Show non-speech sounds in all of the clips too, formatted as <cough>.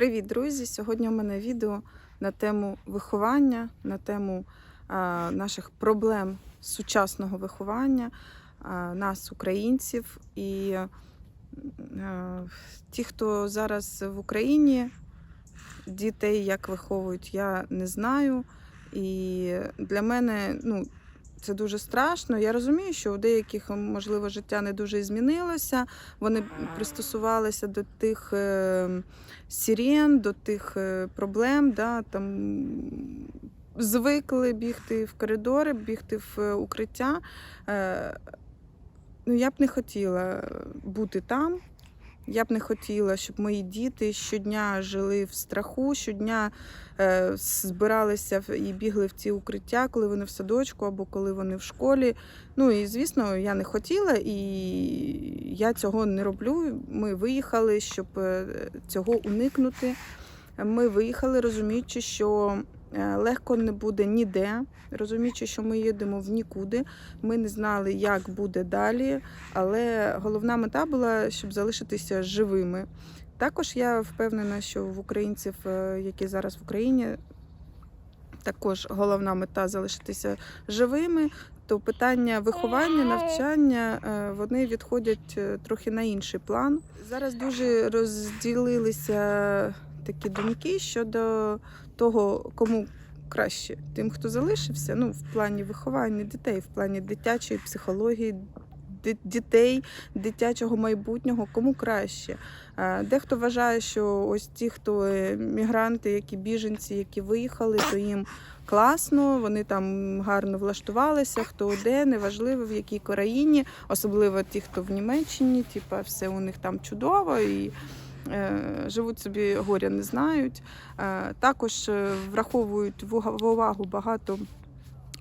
Привіт, друзі! Сьогодні у мене відео на тему виховання, на тему а, наших проблем сучасного виховання, а, нас, українців. І а, ті, хто зараз в Україні, дітей як виховують, я не знаю. І для мене ну, це дуже страшно. Я розумію, що у деяких, можливо, життя не дуже змінилося. Вони пристосувалися до тих е, сирен, до тих е, проблем, да, там, звикли бігти в коридори, бігти в е, укриття. Ну, я б не хотіла бути там. Я б не хотіла, щоб мої діти щодня жили в страху, щодня е, збиралися і бігли в ці укриття, коли вони в садочку або коли вони в школі. Ну і звісно, я не хотіла, і я цього не роблю. Ми виїхали, щоб е, цього уникнути. Ми виїхали, розуміючи, що легко не буде ніде, розуміючи, що ми їдемо в нікуди. Ми не знали, як буде далі, але головна мета була, щоб залишитися живими. Також я впевнена, що в українців, е, які зараз в Україні, також головна мета залишитися живими. То питання виховання, навчання е, вони відходять е, трохи на інший план. Зараз дуже розділилися такі думки щодо того, кому краще тим, хто залишився, ну в плані виховання дітей, в плані дитячої психології, дітей, дитячого майбутнього, кому краще. Дехто вважає, що ось ті, хто е, мігранти, які біженці, які виїхали, то їм класно, вони там гарно влаштувалися, хто де, неважливо в якій країні, особливо ті, хто в Німеччині, типа все у них там чудово і живуть собі горя не знають. Е, також е, враховують в увагу багато.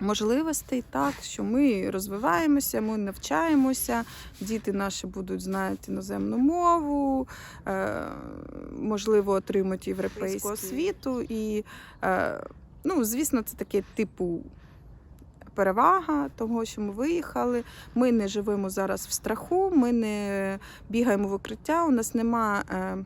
Можливостей так, що ми розвиваємося, ми навчаємося, діти наші будуть знати іноземну мову, е, можливо, отримати європейську освіту. І, е, ну, звісно, це таке типу перевага того, що ми виїхали. Ми не живемо зараз в страху, ми не бігаємо в укриття, у нас нема. Е,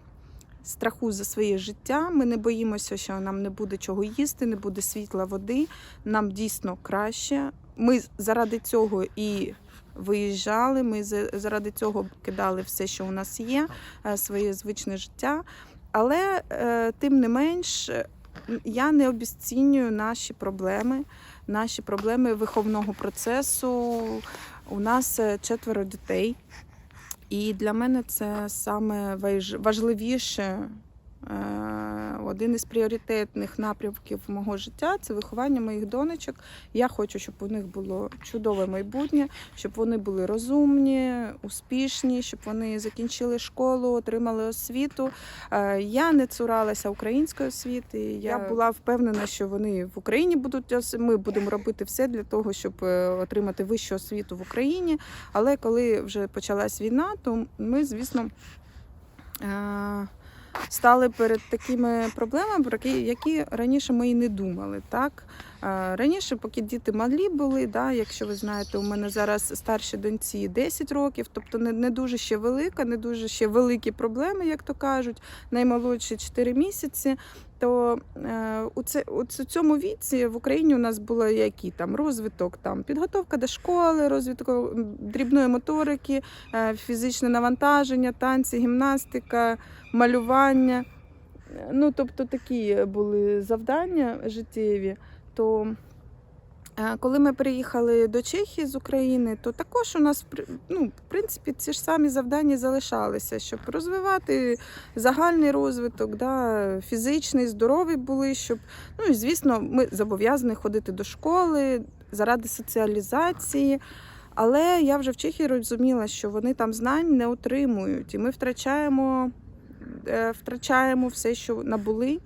Страху за своє життя. Ми не боїмося, що нам не буде чого їсти, не буде світла, води. Нам дійсно краще. Ми заради цього і виїжджали. Ми заради цього кидали все, що у нас є, е, своє звичне життя. Але е, тим не менш, я не обіцінюю наші проблеми, наші проблеми виховного процесу. У нас е, четверо дітей. І для мене це саме важливіше. Один із пріоритетних напрямків мого життя це виховання моїх донечок. Я хочу, щоб у них було чудове майбутнє, щоб вони були розумні, успішні, щоб вони закінчили школу, отримали освіту. Е, Я не цуралася української освіти. Я була впевнена, що вони в Україні будуть Ми будемо робити все для того, щоб е, отримати вищу освіту в Україні. Але коли вже почалась війна, то ми, звісно, е, стали перед такими проблемами, про які- раніше ми і не думали. Так? Раніше, поки діти малі були, да, якщо ви знаєте, у мене зараз старшій доньці 10 років, тобто не, не дуже ще велика, не дуже ще великі проблеми, як то кажуть, наймолодші 4 місяці. То е, у, це, у цьому віці в Україні у нас було який там розвиток, там підготовка до школи, розвиток дрібної моторики, е, фізичне навантаження, танці, гімнастика, малювання. Ну, тобто такі були завдання життєві. То е, коли ми приїхали до Чехії з України, то також у нас ну, в принципі ці ж самі завдання залишалися, щоб розвивати загальний розвиток, да, фізичний, здоровий були, щоб ну і звісно, ми зобов'язані ходити до школи заради соціалізації. Але я вже в Чехії розуміла, що вони там знань не отримують, і ми втрачаємо, е, втрачаємо все, що набули.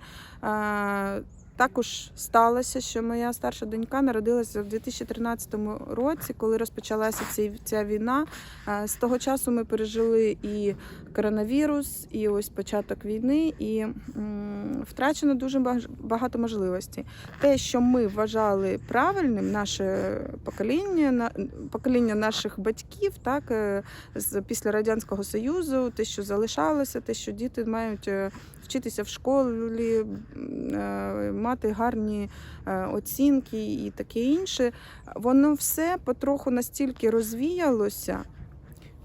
Також сталося, що моя старша донька народилася в 2013 році, коли розпочалася ця, війна. Е, З того часу ми пережили і коронавірус, і ось початок війни, і втрачено дуже багато можливостей. Те, що ми вважали правильним, наше покоління, на- покоління наших батьків, так е, з після радянського союзу, те, що залишалося, те, що діти мають е, вчитися в школі, мати гарні е, оцінки і таке інше, воно все потроху настільки розвіялося.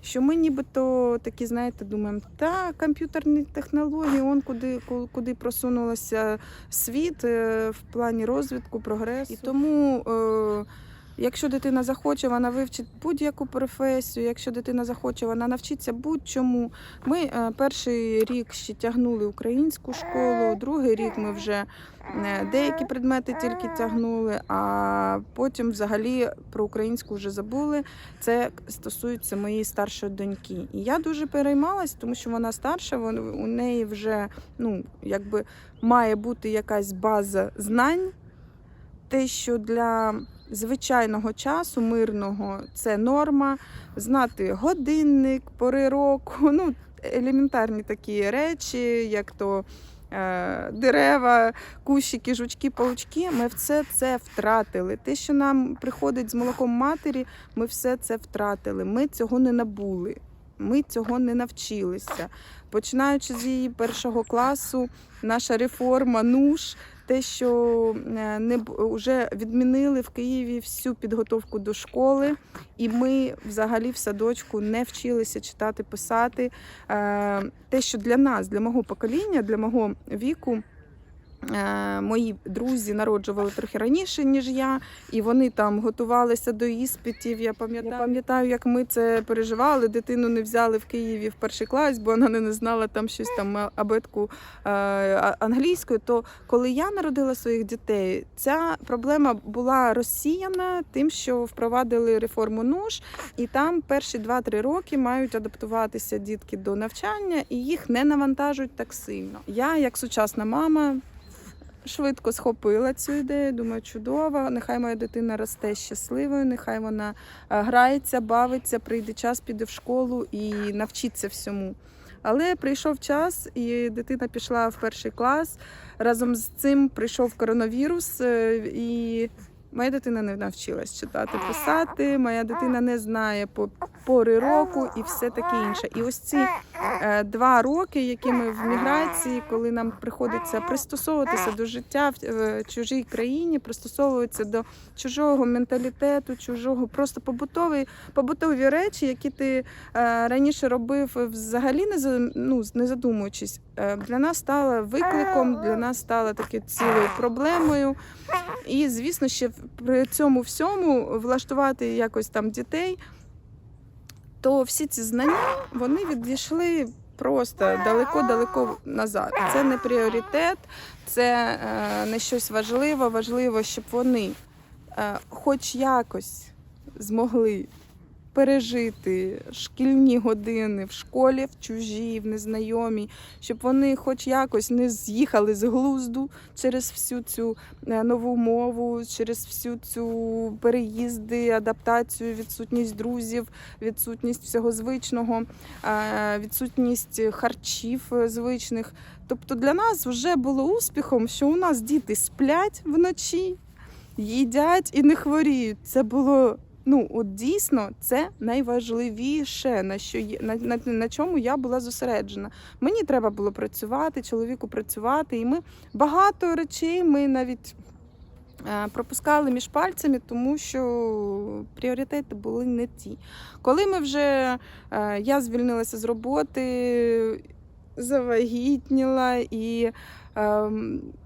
Що ми нібито такі, знаєте, думаємо, та комп'ютерні технології, он куди, ку- куди просунулося світ е, в плані розвитку, прогресу. І тому, е, якщо дитина захоче, вона вивчить будь-яку професію. Якщо дитина захоче, вона навчиться будь-чому. Ми е, перший рік ще тягнули українську школу, другий рік ми вже е, деякі предмети тільки тягнули, а потім взагалі про українську вже забули. Це стосується моєї старшої доньки. І я дуже переймалась, тому що вона старша, у неї вже ну, якби має бути якась база знань. Те, що для звичайного часу, мирного, це норма, знати годинник, пори року, <laughs> ну, елементарні такі речі, як то е, дерева, кущики, жучки, паучки, ми все це втратили. Те, що нам приходить з молоком матері, ми все це втратили. Ми цього не набули, ми цього не навчилися. Починаючи з її першого класу, наша реформа, НУШ, те, що е, не вже відмінили в Києві всю підготовку до школи, і ми взагалі в садочку не вчилися читати, писати. Е, Те, що для нас, для мого покоління, для мого віку. Е, Мої друзі народжували трохи раніше, ніж я, і вони там готувалися до іспитів. Я пам'ятаю, пам'ятаю, як ми це переживали. Дитину не взяли в Києві в перший клас, бо вона не знала там щось там абетку е, англійською. То коли я народила своїх дітей, ця проблема була розсіяна тим, що впровадили реформу НУШ, і там перші 2-3 роки мають адаптуватися дітки до навчання, і їх не навантажують так сильно. Я, як сучасна мама. Швидко схопила цю ідею, думаю, чудово. Нехай моя дитина росте щасливою, нехай вона е, грається, бавиться, прийде час, піде в школу і навчиться всьому. Але прийшов час, і дитина пішла в перший клас. Разом з цим прийшов коронавірус, е, і моя дитина не навчилась читати, писати. Моя дитина не знає по пори року і все таке інше. І ось ці е, два роки, які ми в міграції, коли нам приходиться пристосовуватися до життя в е, чужій країні, пристосовуватися до чужого менталітету, чужого просто побутові, побутові речі, які ти е, раніше робив взагалі не ну, не задумуючись, е, для нас стало викликом, для нас стало таке цілою проблемою. І, звісно, ще при цьому всьому влаштувати якось там дітей, то всі ці знання вони відійшли просто далеко-далеко назад. Це не пріоритет, це е, не щось важливе. Важливо, щоб вони е, хоч якось змогли пережити шкільні години в школі, в чужій, в незнайомій, щоб вони хоч якось не з'їхали з глузду через всю цю е, нову мову, через всю цю переїзди, адаптацію, відсутність друзів, відсутність всього звичного, е, відсутність харчів звичних. Тобто для нас вже було успіхом, що у нас діти сплять вночі, їдять і не хворіють. Це було. Ну, от дійсно, це найважливіше, на що є, на, на, на чому я була зосереджена. Мені треба було працювати, чоловіку працювати, і ми багато речей ми навіть е, пропускали між пальцями, тому що пріоритети були не ті. Коли ми вже е, я звільнилася з роботи, завагітніла, і е,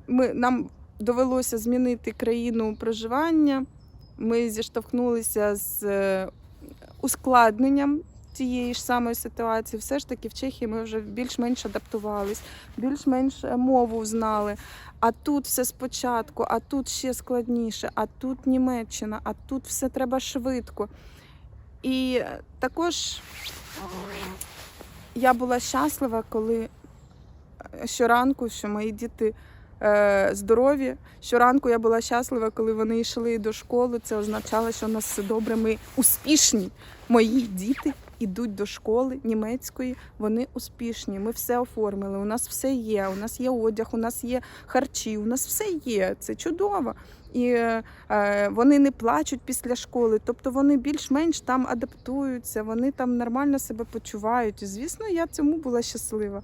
ми, нам довелося змінити країну проживання. Ми зіштовхнулися з е, ускладненням тієї ж самої ситуації. Все ж таки в Чехії ми вже більш-менш адаптувались, більш-менш е, мову знали. А тут все спочатку, а тут ще складніше, а тут Німеччина, а тут все треба швидко. І е, також я була щаслива, коли щоранку, що мої діти здорові. Щоранку я була щаслива, коли вони йшли до школи. Це означало, що у нас все добре. Ми успішні. Мої діти йдуть до школи німецької. Вони успішні. Ми все оформили. У нас все є. У нас є одяг, у нас є харчі, у нас все є. Це чудово. І е, е, вони не плачуть після школи, тобто вони більш-менш там адаптуються, вони там нормально себе почувають. І, звісно, я цьому була щаслива.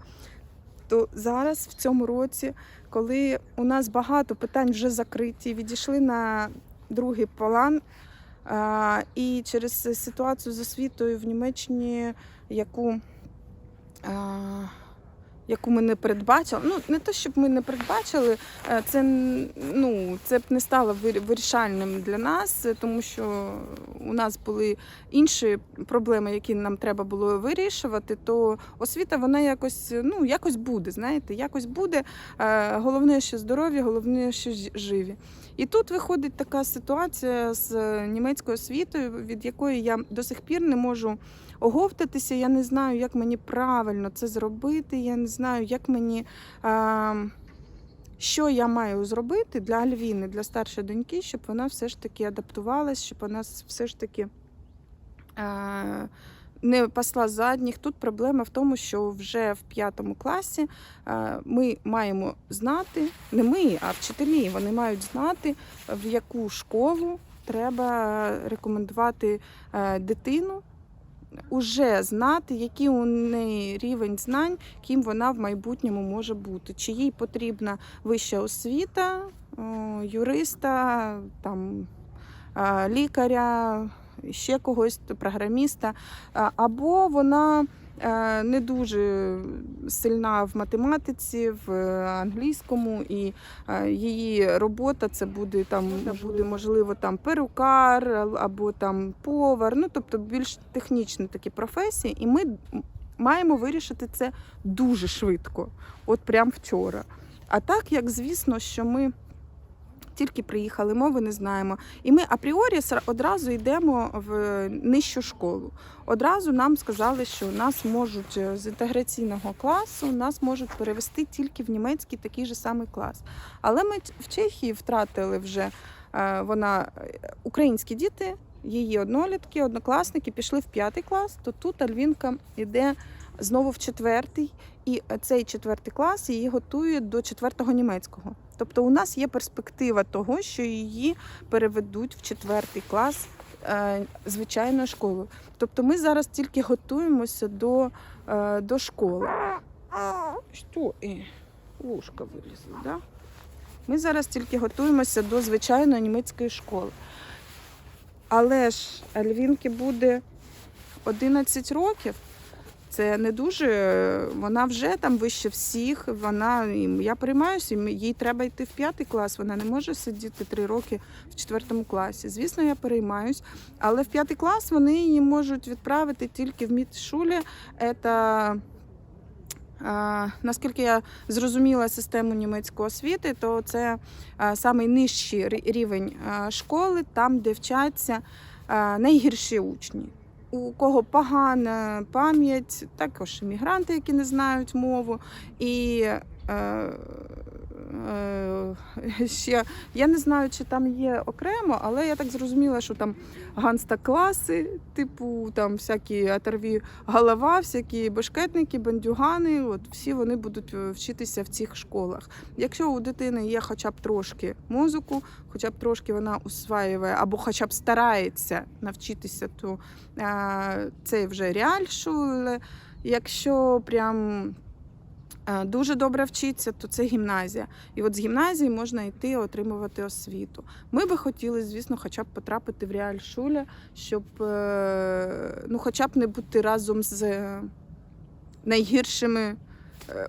То зараз, в цьому році, коли у нас багато питань вже закриті, відійшли на другий план, і через ситуацію з освітою в Німеччині, яку, яку ми не передбачили, ну не те, щоб ми не передбачили, е, це ну, це б не стало вирішальним для нас, тому що у нас були інші проблеми, які нам треба було вирішувати, то освіта вона якось, ну, якось буде, знаєте, якось буде. Е, Головне, що здорові, головне, що живі. І тут виходить така ситуація з німецькою освітою, від якої я до сих пір не можу оговтатися. Я не знаю, як мені правильно це зробити. Я не знаю, як мені. Е, що я маю зробити для Альвіни, для старшої доньки, щоб вона все ж таки адаптувалась, щоб вона все ж таки е, не пасла задніх. Тут проблема в тому, що вже в п'ятому класі е, ми маємо знати, не ми, а вчителі, вони мають знати, в яку школу треба рекомендувати е, дитину. Уже знати, який у неї рівень знань, ким вона в майбутньому може бути. Чи їй потрібна вища освіта, юриста, там, лікаря, ще когось, програміста, або вона е, не дуже сильна в математиці, в е, англійському, і е, її робота це буде там буде можливо там перукар або там повар, ну тобто більш технічні такі професії, і ми маємо вирішити це дуже швидко, от прям вчора. А так як звісно, що ми тільки приїхали, мови не знаємо. І ми апріорі одразу йдемо в нижчу школу. Одразу нам сказали, що нас можуть е, з інтеграційного класу нас можуть перевести тільки в німецький такий же самий клас. Але ми в Чехії втратили вже е, вона е, українські діти, її однолітки, однокласники пішли в п'ятий клас, то тут Альвінка йде знову в четвертий, і цей четвертий клас її готує до четвертого німецького. Тобто у нас є перспектива того, що її переведуть в четвертий клас е, звичайної школи. Тобто ми зараз тільки готуємося до, е, до школи. Що? Е, Ушка вилізла, да? Ми зараз тільки готуємося до звичайної німецької школи. Але ж Альвінки буде 11 років. Це не дуже. Вона вже там вище всіх. Вона я переймаюся, їй треба йти в п'ятий клас. Вона не може сидіти три роки в четвертому класі. Звісно, я переймаюсь, але в п'ятий клас вони її можуть відправити тільки в мідшулі. Це, наскільки я зрозуміла систему німецької освіти, то це а, самий нижчий рівень школи, там, де вчаться найгірші учні. У кого погана пам'ять, також іммігранти, які не знають мову. І е, <laughs> ще я не знаю, чи там є окремо, але я так зрозуміла, що там ганста-класи, типу там всякі оторві голова, всякі бешкетники, бандюгани. От всі вони будуть е, вчитися в цих школах. Якщо у дитини є хоча б трошки мозку, хоча б трошки вона усваює, або хоча б старається навчитися, то е, це вже реальшуле. Якщо прям е, дуже добре вчиться, то це гімназія. І от з гімназії можна йти отримувати освіту. Ми би хотіли, звісно, хоча б потрапити в реальшуле, щоб е, ну, хоча б не бути разом з е, найгіршими е,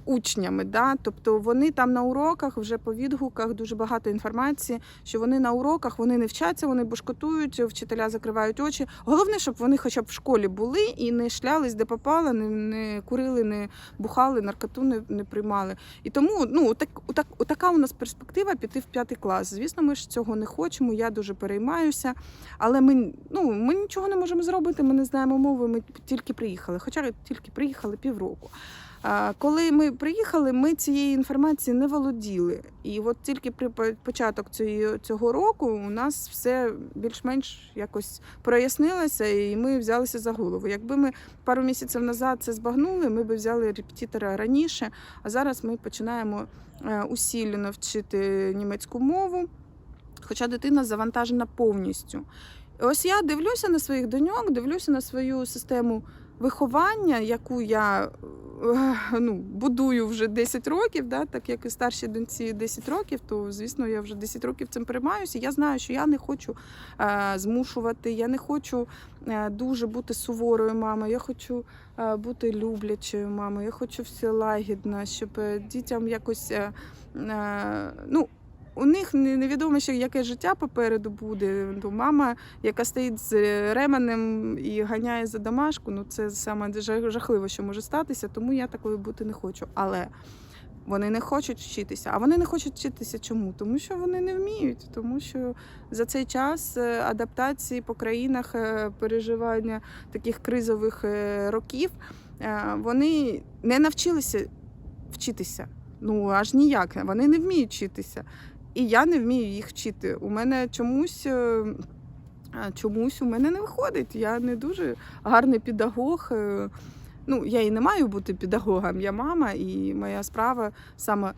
учнями. Да? Тобто вони там на уроках, вже по відгуках дуже багато інформації, що вони на уроках вони не вчаться, вони бушкотують, вчителя закривають очі. Головне, щоб вони хоча б в школі були і не шлялись, де попали, не, не курили, не бухали, наркоту не, не приймали. І тому ну, так, так, така у нас перспектива піти в п'ятий клас. Звісно, ми ж цього не хочемо. Я дуже переймаюся, але ми, ну, ми нічого не можемо зробити. Ми не знаємо мови. Ми тільки приїхали. Хоча тільки приїхали півроку. Коли ми приїхали, ми цієї інформації не володіли. І от тільки при початок цього року у нас все більш-менш якось прояснилося, і ми взялися за голову. Якби ми пару місяців назад це збагнули, ми б взяли репетитора раніше, а зараз ми починаємо е, усілено вчити німецьку мову, хоча дитина завантажена повністю. Ось я дивлюся на своїх доньок, дивлюся на свою систему виховання, яку я <laughs> ну, будую вже 10 років, да, так як і старшій доньці 10 років, то звісно я вже 10 років цим переймаюся. Я знаю, що я не хочу е, змушувати, я не хочу е, дуже бути суворою мамою. Я хочу е, бути люблячою мамою. Я хочу все лагідно, щоб дітям якось ну. У них невідомо ще яке життя попереду буде. То мама, яка стоїть з ременем і ганяє за домашку, ну це саме жахливо, що може статися, тому я такою бути не хочу. Але вони не хочуть вчитися. А вони не хочуть вчитися чому? Тому що вони не вміють, тому що за цей час е, адаптації по країнах, е, переживання таких кризових е, років, вони не навчилися вчитися. Ну аж ніяк. Вони не вміють вчитися. І я не вмію їх вчити. У мене чомусь. е, Чомусь у мене не виходить. Я не дуже гарний педагог. е, Ну, я і не маю бути педагогом, я мама, і моя справа саме е,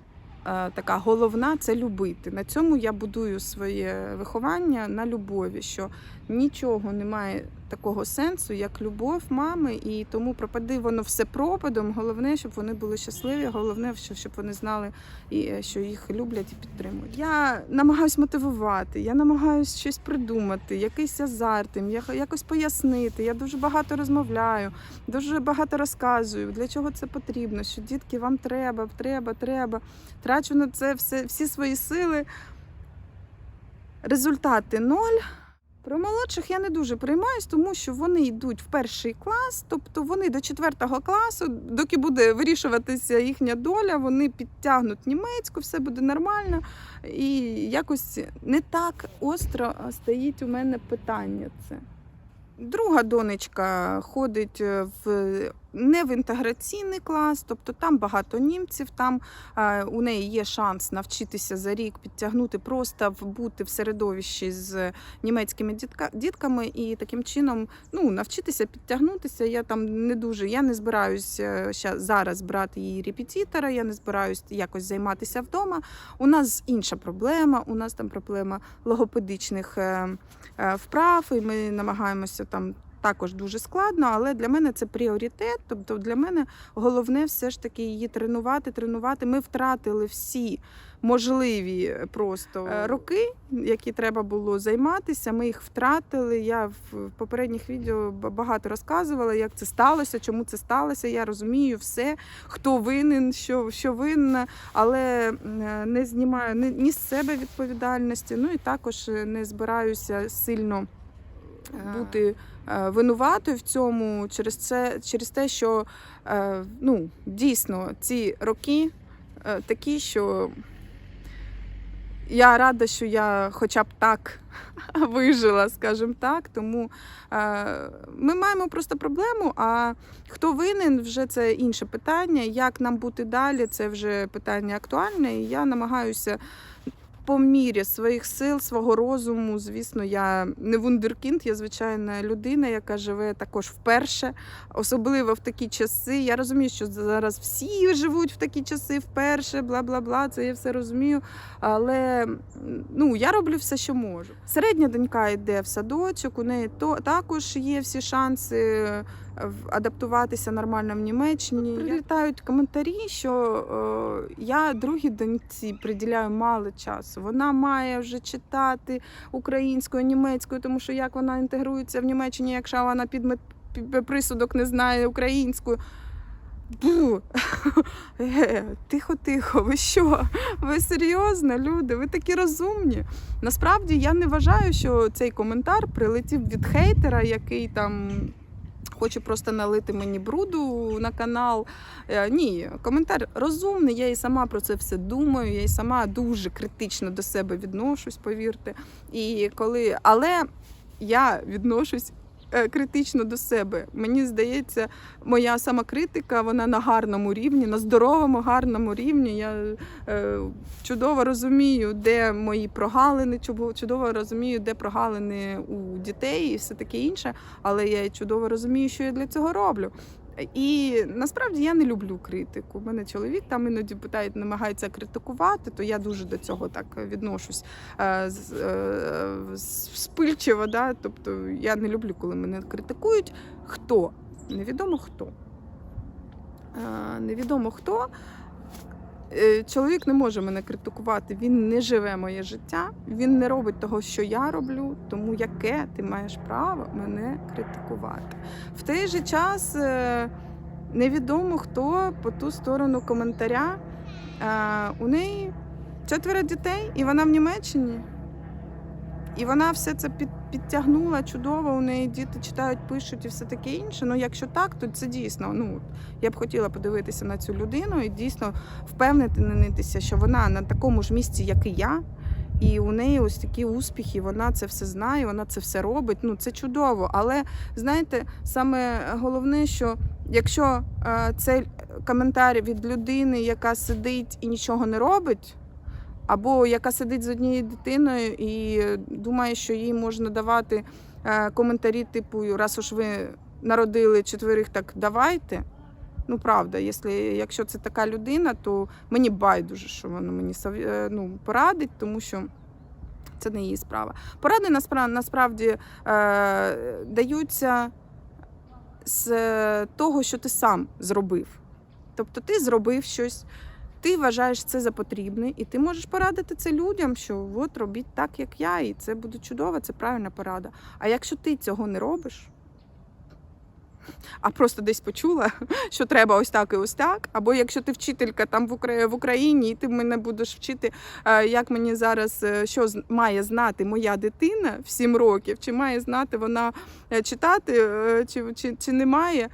така головна це любити. На цьому я будую своє виховання на любові, що нічого немає такого сенсу, як любов мами, і тому пропади воно все пропадом. Головне, щоб вони були щасливі, головне, щоб вони знали, е, що їх люблять і підтримують. Я намагаюсь мотивувати, я намагаюсь щось придумати, якийсь азарт, якось пояснити. Я дуже багато розмовляю, дуже багато розказую, для чого це потрібно, що дітки вам треба, треба, треба. Трачу на це все, всі свої сили. Результати ноль. Про молодших я не дуже приймаюсь, тому що вони йдуть в перший клас, тобто вони до четвертого класу, доки буде вирішуватися їхня доля, вони підтягнуть німецьку, все буде нормально. І якось не так остро стоїть у мене питання це. Друга донечка ходить е, в не в інтеграційний клас, тобто там багато німців, там е, у неї є шанс навчитися за рік підтягнути, просто бути в середовищі з німецькими дітка, дітками і таким чином ну, навчитися підтягнутися. Я там не дуже, я не збираюсь е, зараз брати її репетитора, я не збираюсь якось займатися вдома. У нас інша проблема. У нас там проблема логопедичних е, вправ, і ми намагаємося там. Також дуже складно, але для мене це пріоритет. Тобто для мене головне все ж таки її тренувати, тренувати. Ми втратили всі можливі просто е, роки, які треба було займатися. Ми їх втратили. Я в попередніх відео багато розказувала, як це сталося, чому це сталося. Я розумію все, хто винен, що, що винна, але е, не знімаю ні, з себе відповідальності. Ну і також е, не збираюся сильно бути е, винуватою в цьому через це, через те, що е, ну, дійсно ці роки е, такі, що я рада, що я хоча б так <laughs> вижила, скажімо так. Тому е, ми маємо просто проблему. А хто винен, вже це інше питання. Як нам бути далі, це вже питання актуальне. І я намагаюся по мірі своїх сил, свого розуму. Звісно, я не вундеркінд, я звичайна людина, яка живе також вперше, особливо в такі часи. Я розумію, що зараз всі живуть в такі часи вперше, бла бла бла. Це я все розумію. Але ну я роблю все, що можу. Середня донька йде в садочок, у неї то також є всі шанси адаптуватися нормально в Німеччині. Прилітають коментарі, що е, я другій доньці приділяю мало часу. Вона має вже читати українською, німецькою, тому що як вона інтегрується в Німеччині, якщо вона під присудок не знає українською. Бу. <laughs> Е, Тихо, тихо, ви що? Ви серйозно, люди? Ви такі розумні. Насправді я не вважаю, що цей коментар прилетів від хейтера, який там хоче просто налити мені бруду на канал. Е, Ні, коментар розумний. Я і сама про це все думаю. Я і сама дуже критично до себе відношусь, повірте. І коли, але я відношусь критично до себе. Мені здається, моя самокритика вона на гарному рівні, на здоровому, гарному рівні. Я е, чудово розумію, де мої прогалини, чудово розумію, де прогалини у дітей і все таке інше. Але я чудово розумію, що я для цього роблю. І насправді я не люблю критику. У мене чоловік там іноді питають, намагається критикувати, то я дуже до цього так відношусь е, е, з- Да? Тобто я не люблю, коли мене критикують. Хто? Невідомо хто. Е, Невідомо хто. Е, Чоловік не може мене критикувати, він не живе моє життя, він не робить того, що я роблю, тому яке ти маєш право мене критикувати. В той же час е, невідомо хто по ту сторону коментаря. Е, У неї четверо дітей, і вона в Німеччині. І вона все це під, підтягнула чудово. У неї діти читають, пишуть і все таке інше. Ну, якщо так, то це дійсно. Ну я б хотіла подивитися на цю людину і дійсно впевнитися, що вона на такому ж місці, як і я. І у неї ось такі успіхи, вона це все знає, вона це все робить. Ну це чудово. Але знаєте, саме головне, що якщо е, це коментар від людини, яка сидить і нічого не робить, або яка сидить з однією дитиною і думає, що їй можна давати е, коментарі, типу, раз уж ви народили четверих, так давайте. Ну, правда, якщо, якщо це така людина, то мені байдуже, що вона мені е, ну, порадить, тому що це не її справа. Поради насправді, е, даються з того, що ти сам зробив. Тобто ти зробив щось, ти вважаєш це за потрібне, і ти можеш порадити це людям, що от робіть так, як я, і це буде чудово, це правильна порада. А якщо ти цього не робиш, а просто десь почула, <laughs> що треба ось так і ось так. Або якщо ти вчителька там в Укра- в Україні, і ти мене будеш вчити, е, як мені зараз е, що має знати моя дитина в 7 років, чи має знати вона е, читати, чи, чи, чи не має.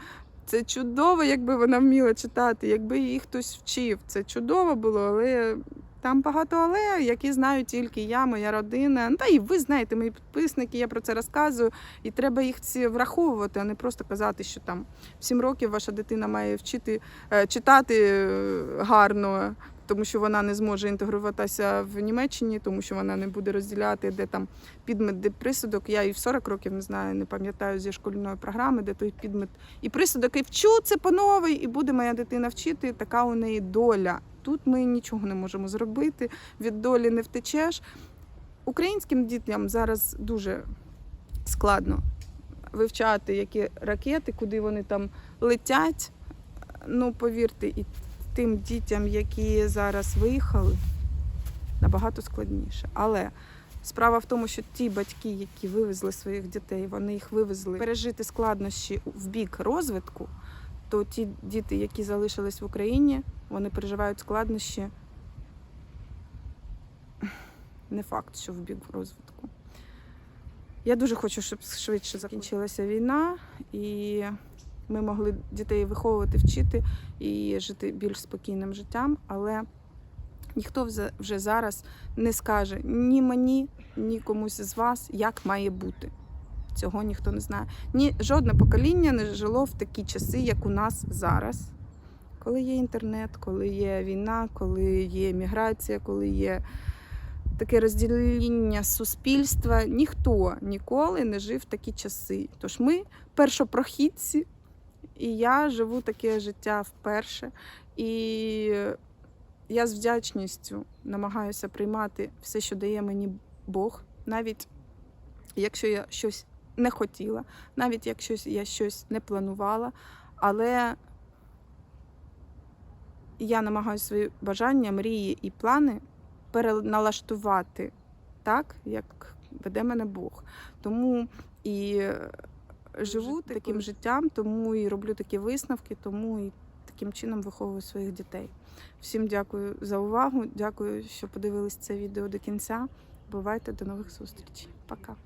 Це чудово, якби вона вміла читати, якби її хтось вчив. Це чудово було, але там багато але, які знаю тільки я, моя родина. Ну, Та і ви знаєте, мої підписники, я про це розказую. І треба їх ці враховувати, а не просто казати, що там в 7 років ваша дитина має вчити е, читати е, гарно, тому що вона не зможе інтегруватися в Німеччині, тому що вона не буде розділяти, де там підмет, де присудок. Я і в 40 років не знаю, не пам'ятаю зі шкільної програми, де той підмет і присудок, і вчу це по новій, і буде моя дитина вчити. Така у неї доля. Тут ми нічого не можемо зробити, від долі не втечеш. Українським дітям зараз дуже складно вивчати, які ракети, куди вони там летять. Ну, повірте, і тим дітям, які зараз виїхали, набагато складніше. Але справа в тому, що ті батьки, які вивезли своїх дітей, вони їх вивезли пережити складнощі в бік розвитку, то ті діти, які залишились в Україні, вони переживають складнощі. Не факт, що в бік розвитку. Я дуже хочу, щоб швидше закінчилася війна, і ми могли дітей виховувати, вчити і жити більш спокійним життям, але ніхто вже- зараз не скаже ні мені, ні комусь з вас, як має бути. Цього ніхто не знає. Ні, жодне покоління не жило в такі часи, як у нас зараз. Коли є інтернет, коли є війна, коли є міграція, коли є таке розділення суспільства, ніхто ніколи не жив в такі часи. Тож ми першопрохідці, і я живу таке життя вперше. І я з вдячністю намагаюся приймати все, що дає мені Бог, навіть якщо я щось не хотіла, навіть якщо я щось не планувала, але я намагаюся свої бажання, мрії і плани переналаштувати так, як веде мене Бог. Тому і живу таким життям, тому і роблю такі висновки, тому і таким чином виховую своїх дітей. Всім дякую за увагу. Дякую, що подивились це відео до кінця. Бувайте до нових зустрічей. Пока.